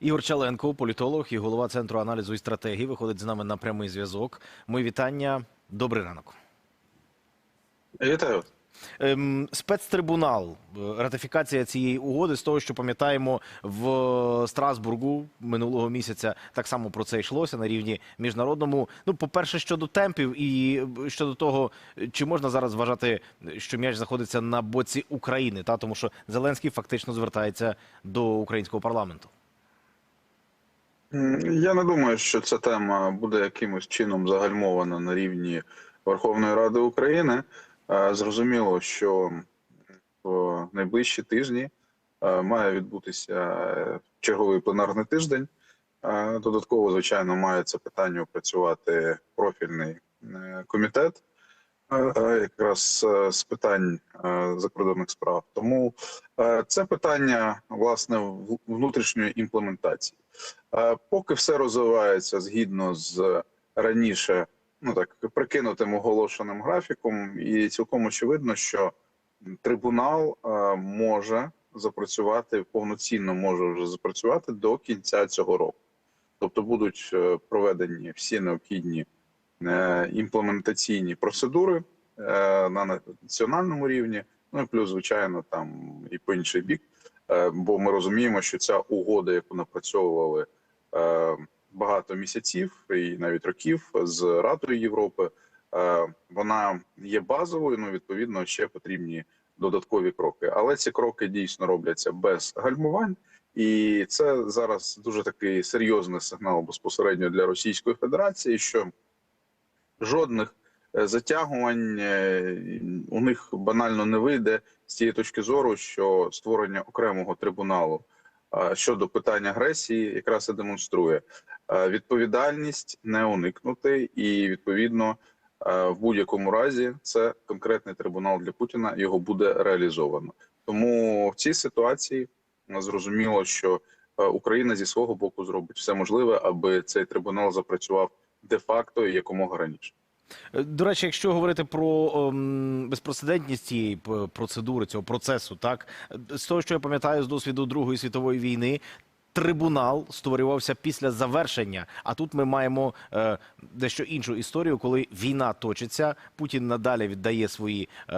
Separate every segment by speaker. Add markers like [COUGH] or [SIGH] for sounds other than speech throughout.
Speaker 1: Ігор Чаленко, політолог і голова центру аналізу і стратегії, виходить з нами на прямий зв'язок. Ми вітання. Добрий ранок.
Speaker 2: Вітаю.
Speaker 1: Ем, спецтрибунал, е, ратифікація цієї угоди з того, що пам'ятаємо в Страсбургу минулого місяця, так само про це йшлося на рівні міжнародному. Ну, по-перше, щодо темпів, і е, щодо того, чи можна зараз вважати, що м'яч знаходиться на боці України, та тому що Зеленський фактично звертається до українського парламенту.
Speaker 2: Я не думаю, що ця тема буде якимось чином загальмована на рівні Верховної Ради України. Е, Зрозуміло, що в найближчі тижні е, має відбутися е, черговий пленарний тиждень. Додатково, звичайно, має це питання опрацювати профільний комітет, якраз з питань закордонних справ. Тому це питання власне внутрішньої імплементації. Е, Поки все розвивається згідно з раніше, ну так прикинутим оголошеним графіком, і цілком очевидно, що трибунал е, може запрацювати повноцінно, може вже запрацювати до кінця цього року. Тобто будуть е, проведені всі необхідні імплементаційні процедури на національному рівні. Ну і плюс, звичайно, там і по інший бік. Е, Бо ми розуміємо, що ця угода, яку напрацьовували е, багато місяців і навіть років з Радою Європи, е, вона є базовою. Ну відповідно, ще потрібні додаткові кроки. Але ці кроки дійсно робляться без гальмувань, і це зараз дуже такий серйозний сигнал безпосередньо для Російської Федерації, що жодних затягувань е, у них банально не вийде з тієї точки зору, що створення окремого трибуналу е, щодо питань агресії якраз і демонструє Е, відповідальність не уникнути, і відповідно в будь-якому разі це конкретний трибунал для Путіна. Його буде реалізовано. Тому в цій ситуації зрозуміло, що Україна зі свого боку зробить все можливе, аби цей трибунал запрацював де-факто і якомога раніше.
Speaker 1: Е, До речі, якщо говорити про ем, безпрецедентність цієї процедури, цього процесу, так е, з того, що я пам'ятаю з досвіду Другої світової війни. Трибунал створювався після завершення. А тут ми маємо е, дещо іншу історію, коли війна точиться. Путін надалі віддає свої е,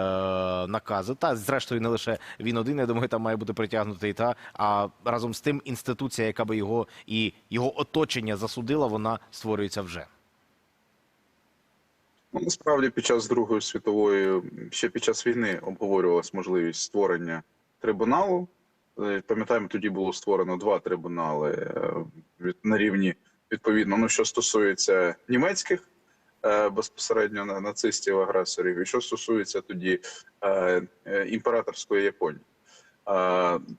Speaker 1: накази. Та зрештою не лише він один. Я думаю, там має бути притягнутий та а разом з тим інституція, яка би його і його оточення засудила, вона створюється вже.
Speaker 2: Ну, насправді, під час Другої світової, ще під час війни обговорювалась можливість створення трибуналу. Е, Пам'ятаємо, тоді було створено два трибунали е, від- на рівні відповідно. Ну, що стосується німецьких е, безпосередньо на- нацистів агресорів, і що стосується тоді імператорської Японії.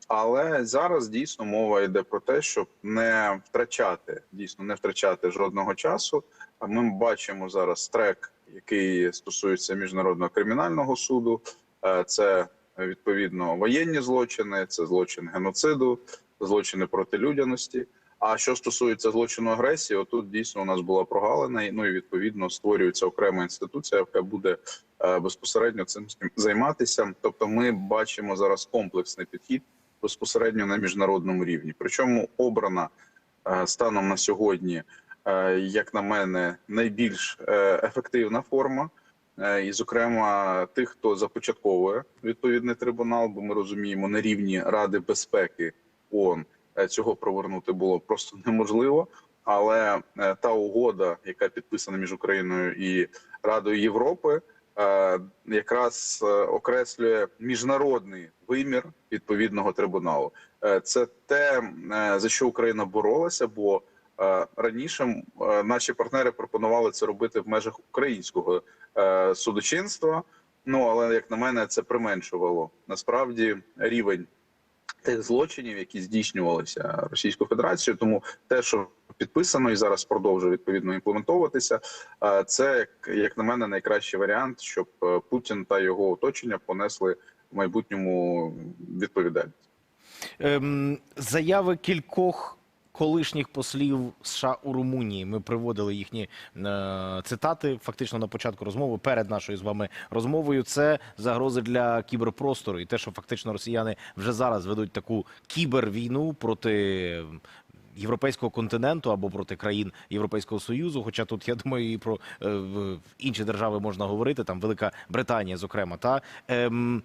Speaker 2: Але зараз дійсно мова йде про те, щоб не втрачати дійсно не втрачати жодного часу. А Ми бачимо зараз трек, який стосується міжнародного кримінального суду. Е, Це е, відповідно воєнні злочини, це злочин геноциду, злочини проти людяності. А що стосується злочину агресії, отут дійсно у нас була прогалина. Ну і відповідно створюється окрема інституція, яка буде е, безпосередньо цим займатися. Тобто, ми бачимо зараз комплексний підхід безпосередньо на міжнародному рівні. Причому обрана станом на сьогодні, як на мене, найбільш е, ефективна форма. Е, І, зокрема, тих, хто започатковує відповідний трибунал, бо ми розуміємо, на рівні Ради безпеки ООН е, цього провернути було просто неможливо. Але е, та угода, яка підписана між Україною і Радою Європи, е, якраз е, окреслює міжнародний вимір відповідного трибуналу. Е, Це те, е, за що Україна боролася, бо е, раніше е, наші партнери пропонували це робити в межах українського е, судочинства. Ну але як на мене, це применшувало насправді рівень тих злочинів, які здійснювалися Російською Федерацією. Тому те, що підписано і зараз продовжує відповідно імплементовуватися, е, це як, на мене найкращий варіант, щоб е, Путін та його оточення понесли в майбутньому відповідальність.
Speaker 1: Ем, заяви кількох колишніх послів США у Румунії. Ми приводили їхні е, цитати фактично на початку розмови перед нашою з вами розмовою. Це загрози для кіберпростору і те, що фактично росіяни вже зараз ведуть таку кібервійну проти європейського континенту або проти країн Європейського союзу. Хоча тут я думаю, і про е, інші держави можна говорити, там Велика Британія, зокрема, та ем,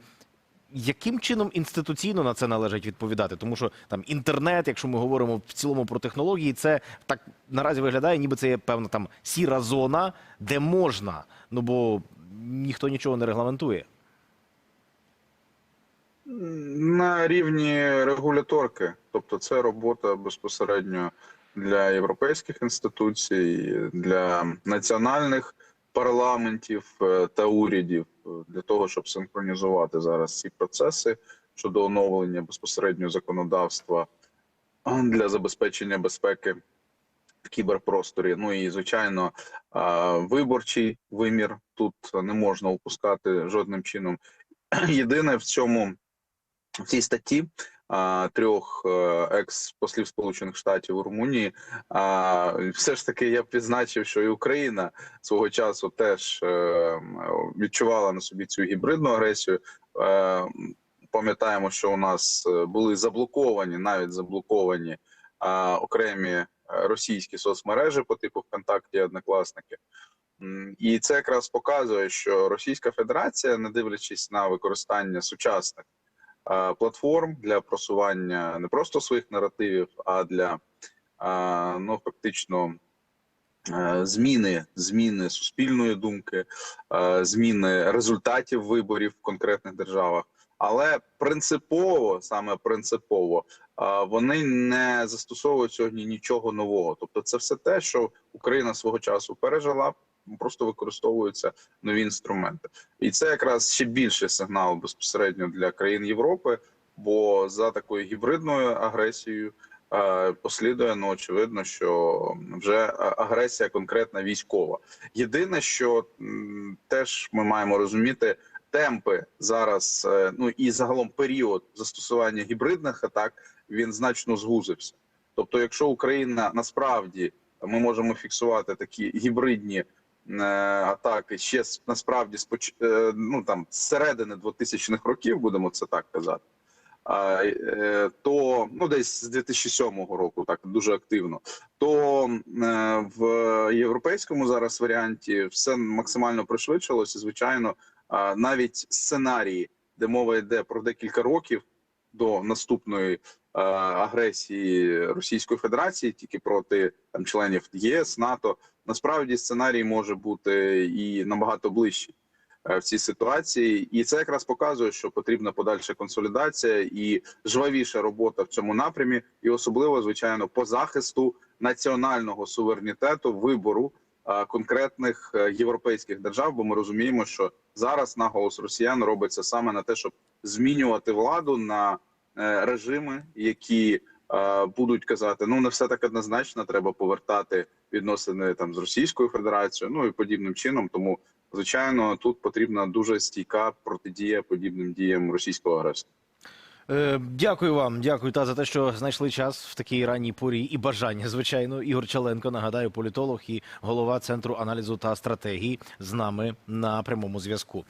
Speaker 1: яким чином інституційно на це належить відповідати? Тому що там інтернет, якщо ми говоримо в цілому про технології, це так наразі виглядає, ніби це є певна там сіра зона, де можна, ну бо ніхто нічого не регламентує.
Speaker 2: На рівні регуляторки, тобто це робота безпосередньо для європейських інституцій, для національних парламентів е, та урядів е, для того, щоб синхронізувати зараз ці процеси щодо оновлення безпосередньо законодавства для забезпечення безпеки в кіберпросторі. Ну і звичайно, виборчий вимір тут не можна упускати жодним чином. [CLEARS THROAT] Єдине в цьому в цій статті трьох е, екс-послів Сполучених Штатів у Румунії, а, все ж таки я б що і Україна свого часу теж е, відчувала на собі цю гібридну агресію. Е, Пам'ятаємо, що у нас були заблоковані, навіть заблоковані окремі російські соцмережі по типу ВКонтакті, однокласники. І це якраз показує, що Російська Федерація, не дивлячись на використання сучасних платформ для просування не просто своїх наративів, а для е, ну фактично е, зміни, зміни суспільної думки, е, зміни результатів виборів в конкретних державах. Але принципово, саме принципово, е, вони не застосовують сьогодні нічого нового. Тобто, це все те, що Україна свого часу пережила, просто використовуються нові інструменти. І це якраз ще більший сигнал безпосередньо для країн Європи, бо за такою гібридною агресією е, послідує ну очевидно, що вже агресія конкретна військова. Єдине, що теж ми маємо розуміти. Темпи зараз, е, ну і загалом період застосування гібридних атак він значно звузився. Тобто, якщо Україна насправді ми можемо фіксувати такі гібридні е, атаки ще насправді е, ну там з середини 2000-х років, будемо це так казати. Е, то ну десь з 2007 року, так дуже активно. То е, в європейському зараз варіанті все максимально пришвидшилося. Звичайно, навіть сценарії, де мова йде про декілька років до наступної е, агресії Російської Федерації, тільки проти там членів ЄС, НАТО, насправді сценарій може бути і набагато ближчий е, в цій ситуації, і це якраз показує, що потрібна подальша консолідація і жвавіша робота в цьому напрямі, і особливо звичайно по захисту національного суверенітету вибору е, конкретних е, європейських держав. Бо ми розуміємо, що зараз наголос росіян робиться саме на те, щоб змінювати владу на режими, які будуть казати, ну не все так однозначно, треба повертати відносини там з Російською Федерацією, ну і подібним чином. Тому звичайно тут потрібна дуже стійка протидія подібним діям російського агресора.
Speaker 1: Е, дякую вам, дякую та за те, що знайшли час в такій ранній порі і бажання. Звичайно, Ігор Чаленко, нагадаю, політолог і голова центру аналізу та стратегії з нами на прямому зв'язку.